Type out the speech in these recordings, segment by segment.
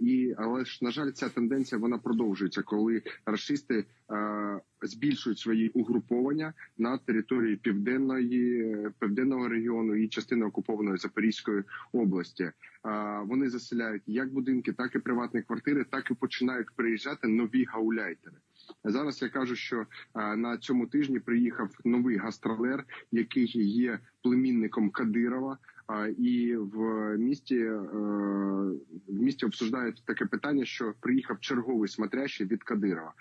І але ж на жаль, ця тенденція вона продовжується, коли рашисти е, збільшують свої угруповання на території південної південного регіону і частини окупованої Запорізької області. Е, вони заселяють як будинки, так і приватні квартири, так і починають приїжджати нові гауляйтери. Зараз я кажу, що е, на цьому тижні приїхав новий гастролер, який є племінником Кадирова. І в місті місті обсуждають таке питання, що приїхав черговий смотрящий від Кадирова.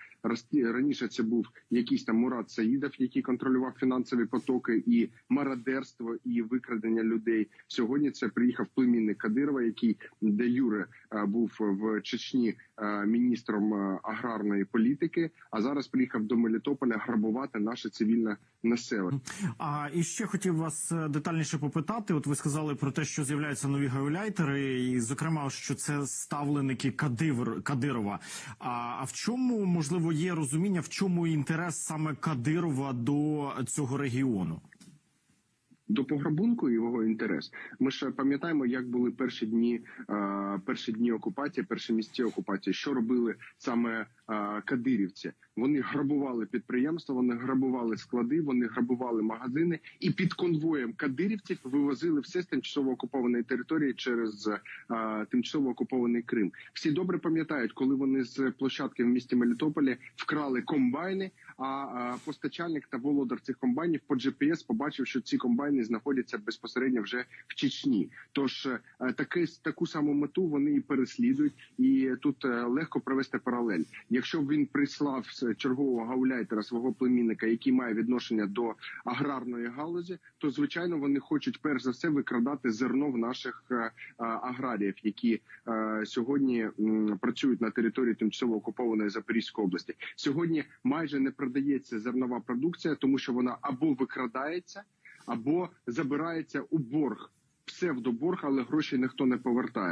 Раніше це був якийсь там Мурат Саїдов, який контролював фінансові потоки і мародерство, і викрадення людей. Сьогодні це приїхав племінник Кадирова, який де Юре е, був в Чечні е, міністром е, аграрної політики. А зараз приїхав до Мелітополя грабувати наше цивільне населення. А і ще хотів вас детальніше попитати. От ви сказали про те, що з'являються нові гауляйтери, і зокрема, що це ставленики Кадивр Кадирова. А, а в чому можливо є розуміння, в чому інтерес саме Кадирова до цього регіону? До пограбунку його інтерес. Ми ж пам'ятаємо, як були перші дні, перші дні окупації, перші місці окупації, що робили саме кадирівці. Вони грабували підприємства, вони грабували склади, вони грабували магазини, і під конвоєм кадирівців вивозили все з тимчасово окупованої території через тимчасово окупований Крим. Всі добре пам'ятають, коли вони з площадки в місті Мелітополі вкрали комбайни. А, а постачальник та володар цих комбайнів по GPS побачив, що ці комбайни знаходяться безпосередньо вже в Чечні. Тож е, таке таку саму мету вони і переслідують, і тут е, легко провести паралель. Якщо б він прислав чергового гауляйтера свого племінника, який має відношення до аграрної галузі, то звичайно вони хочуть перш за все викрадати зерно в наших е, аграріїв, які сьогодні працюють на території тимчасово окупованої Запорізької області. Сьогодні майже не продається зернова продукція, тому що вона або викрадається, або забирається у борг. Псевдоборг, але гроші ніхто не повертає.